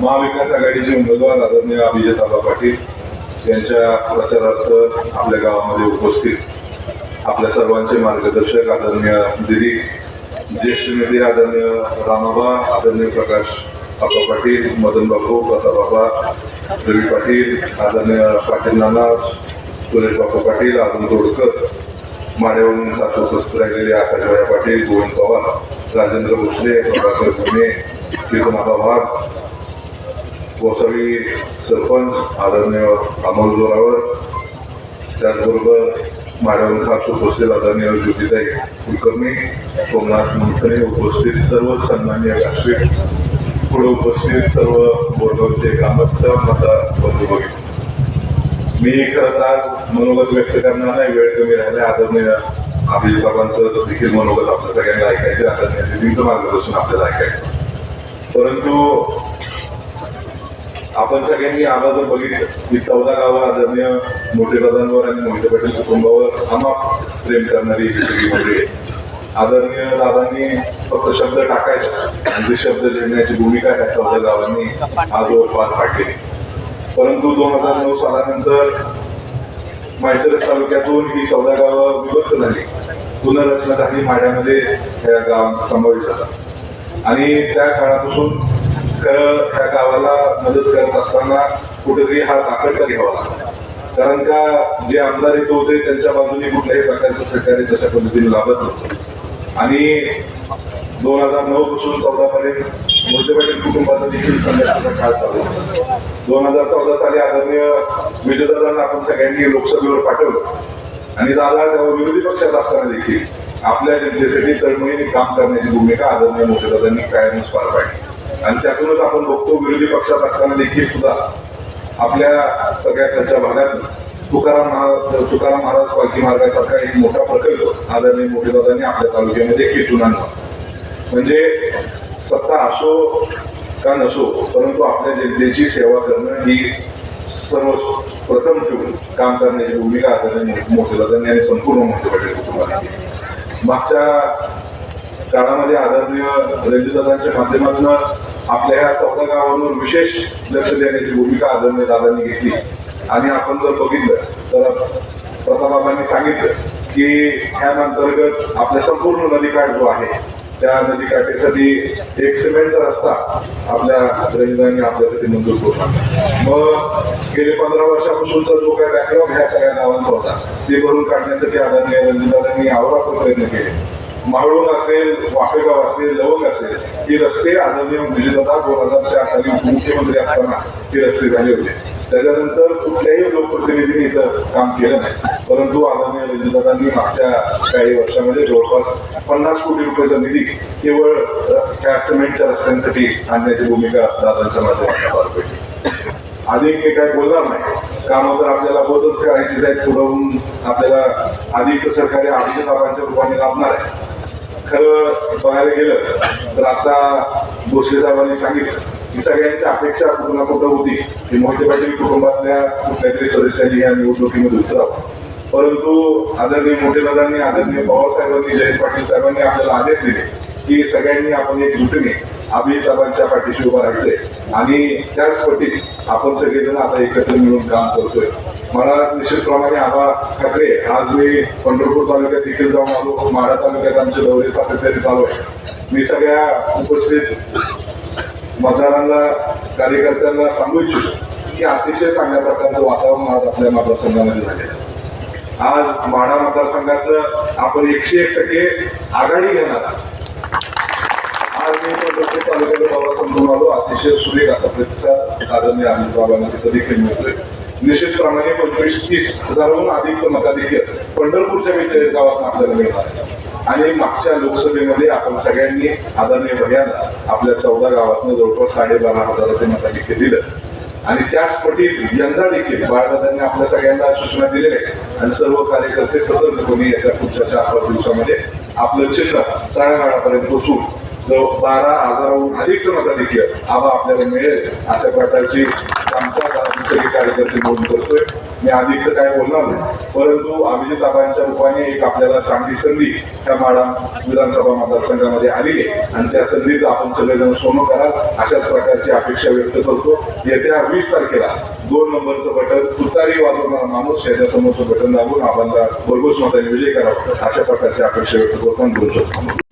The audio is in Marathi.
महाविकास आघाडीचे उमेदवार आदरणीय अभिजित आबा पाटील यांच्या प्रचारार्थ आपल्या गावामध्ये उपस्थित आपल्या सर्वांचे मार्गदर्शक आदरणीय दिदी ज्येष्ठ नेते आदरणीय रामाबा आदरणीय प्रकाश बापा पाटील मदन बापू प्रतापबाबा रवी पाटील आदरणीय पाटील नाना सुरेश बापू पाटील आदम तोडकर माड्यावरून सासू उपस्थित राहिलेले आकाशवाया पाटील गोविंद पवार राजेंद्र भोसले प्रभाकर पुणे कीर्तनाबा भाग कोसळी सरपंच आदरणीय अमोल जोरावर त्याचबरोबर माड्यावरून सासू उपस्थित आदरणीय ज्योतिताई कुलकर्णी सोमनाथ मंथने उपस्थित सर्व सन्मान्य व्यासपीठ पुढे उपस्थित सर्व बोर्डवरचे ग्रामस्थ मतदार बंधू बघितले मी खरं आज मनोगत व्यक्त करणार नाही वेळ कमी राहिला आदरणीय आपले बाबांचं देखील मनोगत आपल्या सगळ्यांना ऐकायचं आदरणीय दिदींचं मार्गदर्शन आपल्याला ऐकायचं. परंतु आपण सगळ्यांनी आबा जर बघितलं की चौदा गावं आदरणीय मोठे दादांवर आणि मोहिते पाटील कुटुंबावर अमाप प्रेम करणारी म्हणजे आदरणीय दादांनी फक्त शब्द टाकायचा आणि ते शब्द लिहिण्याची भूमिका त्या चौदा गावांनी आजवर पार पाडलेली परंतु दोन हजार नऊ सालानंतर म्हैसरस तालुक्यातून ही चौदा गावं विभक्त झाली. पुनर्रचना झाली माढ्यामध्ये त्या गावांचा समावेश झाला आणि त्या काळापासून खरं त्या गावाला मदत करत असताना कुठेतरी हा ताकदचा घ्यावा लागला? कारण का जे आमदार इथं होते त्यांच्या बाजूने कुठल्याही प्रकारचं सहकार्य तशा पद्धतीने लाभत नव्हतं. आणि दोन हजार नऊ पासून चौदा पर्यंत पाटील कुटुंबाचा देखील संघर्षाचा काळ चालू होता. दोन हजार चौदा साली आदरणीय विजयदादांना आपण सगळ्यांनी लोकसभेवर पाठवलं. आणि दादा तेव्हा विरोधी पक्षात असताना देखील आपल्या जनतेसाठी तळमळीने काम करण्याची भूमिका आदरणीय मोठेदादांनी कायमच पार पाडली. आणि त्यातूनच आपण बघतो विरोधी पक्षात असताना देखील सुद्धा आपल्या सगळ्या खालच्या भागात तुकाराम महाराज तुकाराम महाराज पालखी मार्गासारखा एक मोठा प्रकल्प आदरणीय मोठेदादांनी आपल्या तालुक्यामध्ये खेचून आणला. म्हणजे सत्ता असो का नसो परंतु आपल्या जनतेची सेवा करणं ही सर्व प्रथम ठेवून काम करण्याची भूमिका आदरणीय मोठे आणि संपूर्ण मोठे पाटील कुटुंबाला मागच्या काळामध्ये आदरणीय रणजितदादांच्या माध्यमातून आपल्या ह्या चौदा गावांवर विशेष लक्ष देण्याची भूमिका आदरणीय दादांनी घेतली. आणि आपण जर बघितलं तर प्रतापबाबांनी सांगितलं की ह्या अंतर्गत आपल्या संपूर्ण नदीकाठ जो आहे त्या नदीकाठीसाठी एक सिमेंटचा रस्ता आपल्या रणजितांनी आपल्यासाठी मंजूर करून मग गेले पंधरा वर्षापासूनचा जो काही बॅकग्राऊंड ह्या सगळ्या गावांचा होता ते भरून काढण्यासाठी आदरणीय रणजितांनी आवरापूर प्रयत्न केले. माळून असेल वापेगाव असेल लवंग असेल ही रस्ते आदरणीय विजयदादा दोन हजार चार साली मुख्यमंत्री असताना ते रस्ते झाले होते. त्याच्यानंतर कुठल्याही लोकप्रतिनिधींनी इथं काम केलं नाही. परंतु आदरणीय विजयदादांनी मागच्या काही वर्षामध्ये जवळपास पन्नास कोटी रुपयाचा निधी केवळ अ, त्या सिमेंटच्या रस्त्यांसाठी आणण्याची भूमिका दादांच्या माध्यमातून पार पडली. अधिक मी काय बोलणार नाही. कामं तर आपल्याला बोलतच करायची आहेत पुढवून आपल्याला अधिक सरकारी अभिजित बाबांच्या रूपाने लाभणार आहे. खरं बघायला गेलं तर आता भोसले साहेबांनी सांगितलं की सगळ्यांची अपेक्षा कुठं ना कुठं होती की मोहिते पाटील कुटुंबातल्या कुठल्या तरी सदस्यांनी या निवडणुकीमध्ये उतरावं. परंतु आदरणीय मोठे दादांनी आदरणीय पवारसाहेबांनी जयंत पाटील साहेबांनी आपल्याला आदेश दिले की सगळ्यांनी आपण एक जुटीने अभिजिताबांच्या पाठीशी उभा राहायचंय. आणि त्याच पटीत आपण सगळेजण आता एकत्र मिळून काम करतोय. मला निश्चितप्रमाणे आबा ठाकरे आज मी पंढरपूर तालुक्यात देखील जाऊन आलो. माढा तालुक्यात आमचे दौरे सातत्याने चालू आहे मी सगळ्या उपस्थित मतदारांना कार्यकर्त्यांना सांगू इच्छितो की अतिशय चांगल्या प्रकारचं वातावरण आज आपल्या मतदारसंघामध्ये झालेलं आहे. आज माढा मतदारसंघाचं आपण एकशे एक टक्के आघाडी घेणार आज मी पंढरपूर बाबा समजून आलो अतिशय सुरेख असा प्रतिसाद आदरणीय अमित बाबांना तिथं देखील मिळतोय. निश्चितप्रमाणे पंचवीस तीस हजाराहून अधिक मताधिक्य पंढरपूरच्या विचार गावात आपल्याला मिळणार. आणि मागच्या लोकसभेमध्ये आपण सगळ्यांनी आदरणीय भैयाला आपल्या चौदा गावातनं जवळपास साडेबारा हजाराचे मताधिक्य दिलं. आणि त्याच पटीत यंदा देखील बाळदादांनी आपल्या सगळ्यांना सूचना दिलेल्या आहेत. आणि सर्व कार्यकर्ते सतर्कपणे याच्या पुढच्या चार पाच दिवसामध्ये आपलं चित्र तळागाळापर्यंत पोचून बारा हजाराहून अधिकचं मताधिक्य आबा आपल्याला मिळेल अशा प्रकारची आमच्या सगळे कार्यकर्ते नोंद करतोय मी आधीचं काय बोलणार नाही. परंतु अभिजित आबांच्या रूपाने एक आपल्याला चांगली संधी त्या माडा विधानसभा मतदारसंघामध्ये आलेली आहे. आणि त्या संधीचं आपण सगळेजण सोनं कराल अशाच प्रकारची अपेक्षा व्यक्त करतो. येत्या वीस तारखेला दोन नंबरचं बटन तुतारी वाजवणारा माणूस याच्या समोरचं बटन दाबून आबांना भरघोस मताने विजय करावा अशा प्रकारची अपेक्षा व्यक्त करतो आणि बोलू शकतो